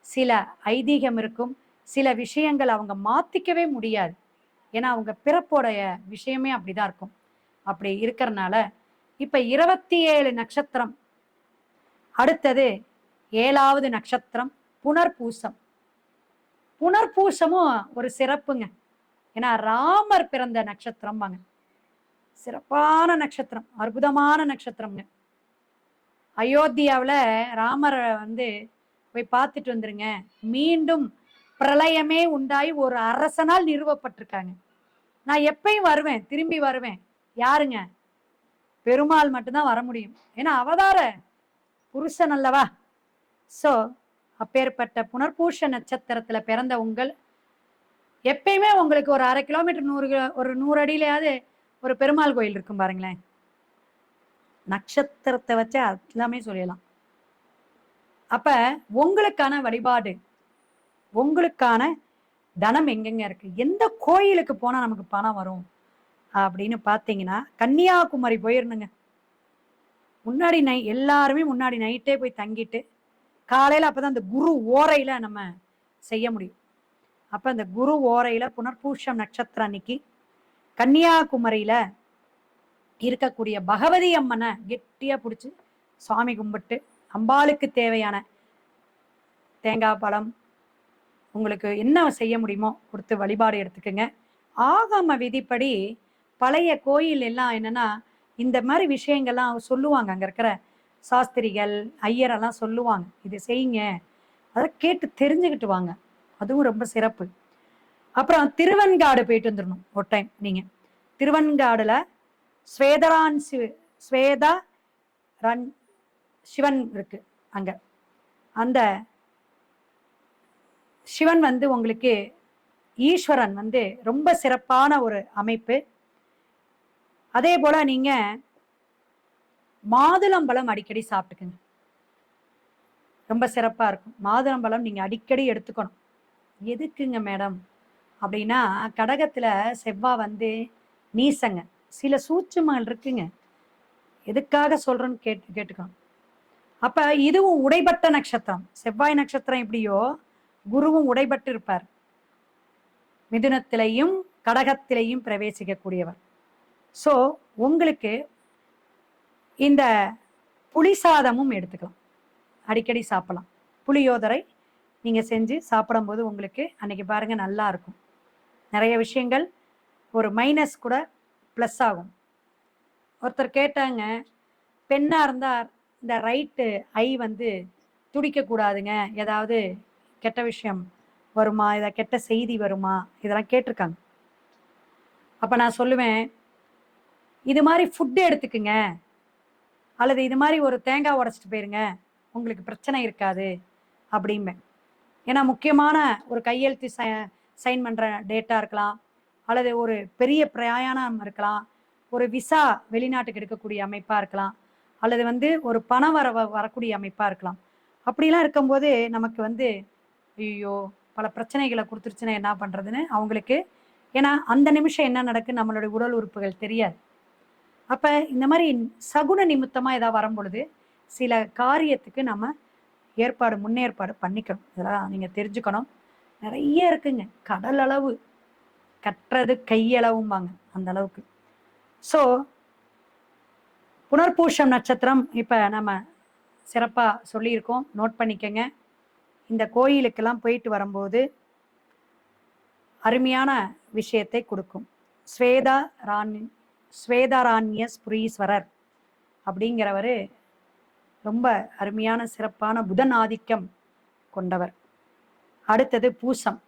சில ஐதீகம் இருக்கும் சில விஷயங்கள் அவங்க மாத்திக்கவே முடியாது. ஏன்னா அவங்க பிறப்போடைய விஷயமே அப்படிதான் இருக்கும். அப்படி இருக்கிறனால இப்ப இருபத்தி ஏழு நட்சத்திரம். அடுத்தது ஏழாவது நட்சத்திரம் புனர்பூசம். புனர்பூசமும் ஒரு சிறப்புங்க. ஏன்னா ராமர் பிறந்த நட்சத்திரம் வாங்க சிறப்பான நட்சத்திரம் அற்புதமான நட்சத்திரம்ங்க. அயோத்தியாவில் ராமரை வந்து போய் பார்த்துட்டு வந்துருங்க. மீண்டும் பிரளயமே உண்டாய் ஒரு அரசனால் நிறுவப்பட்டிருக்காங்க. நான் எப்பயும் வருவேன் திரும்பி வருவேன். யாருங்க? பெருமாள் மட்டும்தான் வர முடியும். ஏன்னா அவதார புருஷன் அல்லவா? ஸோ அப்பேற்பட்ட புனர்பூஷ நட்சத்திரத்துல பிறந்த உங்கள் எப்பயுமே உங்களுக்கு ஒரு அரை கிலோமீட்டர் நூறு கிலோ ஒரு நூறு அடியிலையாவது ஒரு பெருமாள் கோயில் இருக்கும் பாருங்களேன். நட்சத்திரத்தை வச்சு எல்லாமே சொல்லலாம் அப்ப உங்களுக்கான வழிபாடு உங்களுக்கான தனம் எங்கெங்க இருக்கு? எந்த கோயிலுக்கு போனா நமக்கு பணம் வரும்? அப்படின்னு பார்த்தீங்கன்னா கன்னியாகுமரி போயிருந்துங்க. முன்னாடி நை எல்லாருமே முன்னாடி நைட்டே போய் தங்கிட்டு காலையில அப்பதான் அந்த குரு ஓரையில நம்ம செய்ய முடியும். அப்ப அந்த குரு ஓரையில புனர்பூஷம் நட்சத்திரம் அன்னைக்கு கன்னியாகுமரியில இருக்கக்கூடிய பகவதி அம்மனை கெட்டியா பிடிச்சி சுவாமி கும்பிட்டு அம்பாளுக்கு தேவையான தேங்காய் பழம் உங்களுக்கு என்ன செய்ய முடியுமோ கொடுத்து வழிபாடு எடுத்துக்கோங்க. ஆகம விதிப்படி பழைய கோயில் எல்லாம் என்னன்னா இந்த மாதிரி விஷயங்கள்லாம் சொல்லுவாங்க. அங்கே இருக்கிற சாஸ்திரிகள் ஐயரெல்லாம் சொல்லுவாங்க. இது செய்யுங்க. அதை கேட்டு தெரிஞ்சுக்கிட்டு வாங்க. அதுவும் ரொம்ப சிறப்பு. அப்புறம் திருவன்காடு போயிட்டு வந்துடணும் ஒரு டைம் நீங்கள் திருவன்காடில் ஸ்வேதரான் ஸ்வேதா ரன் சிவன் இருக்கு அங்க. அந்த சிவன் வந்து உங்களுக்கு ஈஸ்வரன் வந்து ரொம்ப சிறப்பான ஒரு அமைப்பு. அதே போல நீங்க மாதுளம்பழம் அடிக்கடி சாப்பிட்டுக்குங்க. ரொம்ப சிறப்பா இருக்கும். மாதுளம்பழம் நீங்க அடிக்கடி எடுத்துக்கணும். எதுக்குங்க மேடம்? அப்படின்னா கடகத்துல செவ்வா வந்து நீசங்க சில சூட்சுமங்கள் இருக்குங்க. எதுக்காக சொல்றேன்னு கேட்டு கேட்டுக்கணும். அப்ப இதுவும் உடைபட்ட நட்சத்திரம். செவ்வாய் நட்சத்திரம் எப்படியோ குருவும் உடைபட்டு இருப்பார் மிதுனத்திலையும் கடகத்திலையும் பிரவேசிக்கக்கூடியவர். ஸோ உங்களுக்கு இந்த புளி சாதமும் எடுத்துக்கலாம். அடிக்கடி சாப்பிடலாம். புளியோதரை நீங்க செஞ்சு சாப்பிடும்போது உங்களுக்கு அன்னைக்கு பாருங்க நல்லா இருக்கும். நிறைய விஷயங்கள் ஒரு மைனஸ் கூட ப்ளஸ் ஆகும். ஒருத்தர் கேட்டாங்க பெண்ணா இருந்தார் இந்த ரைட்டு ஐ வந்து துடிக்கக்கூடாதுங்க. ஏதாவது கெட்ட விஷயம் வருமா? இதை கெட்ட செய்தி வருமா? இதெல்லாம் கேட்டிருக்காங்க. அப்போ நான் சொல்லுவேன் இது மாதிரி ஃபுட்டு எடுத்துக்குங்க. அல்லது இது மாதிரி ஒரு தேங்காய் உடச்சிட்டு போயிருங்க. உங்களுக்கு பிரச்சனை இருக்காது அப்படிம்பேன். ஏன்னா முக்கியமான ஒரு கையெழுத்து சைன் பண்ணுற டேட்டா இருக்கலாம். அல்லது ஒரு பெரிய பிரயாணம் இருக்கலாம். ஒரு விசா வெளிநாட்டுக்கு எடுக்கக்கூடிய அமைப்பாக இருக்கலாம். அல்லது வந்து ஒரு பணம் வர வரக்கூடிய அமைப்பாக இருக்கலாம். அப்படிலாம் இருக்கும்போது நமக்கு வந்து ஐயோ பல பிரச்சனைகளை கொடுத்துருச்சுன்னா என்ன பண்ணுறதுன்னு அவங்களுக்கு ஏன்னா அந்த நிமிஷம் என்ன நடக்கு நம்மளுடைய உடல் உறுப்புகள் தெரியாது. அப்போ இந்த மாதிரி சகுன நிமித்தமாக ஏதாவது வரும்பொழுது சில காரியத்துக்கு நம்ம ஏற்பாடு முன்னேற்பாடு பண்ணிக்கணும். இதெல்லாம் நீங்கள் தெரிஞ்சுக்கணும். நிறைய இருக்குங்க. கடல் அளவு கட்டுறது கையளவும்பாங்க அந்த அளவுக்கு. ஸோ புனர்பூஷம் நட்சத்திரம் இப்போ நம்ம சிறப்பாக சொல்லியிருக்கோம். நோட் பண்ணிக்கங்க. இந்த கோயிலுக்கெல்லாம் போயிட்டு வரும்போது அருமையான விஷயத்தை கொடுக்கும். ஸ்வேதா ராணி ஸ்வேதாராண்ய ஸ்புரீஸ்வரர் அப்படிங்கிறவர் ரொம்ப அருமையான சிறப்பான புதன் ஆதிக்கம் கொண்டவர். அடுத்தது பூசம்.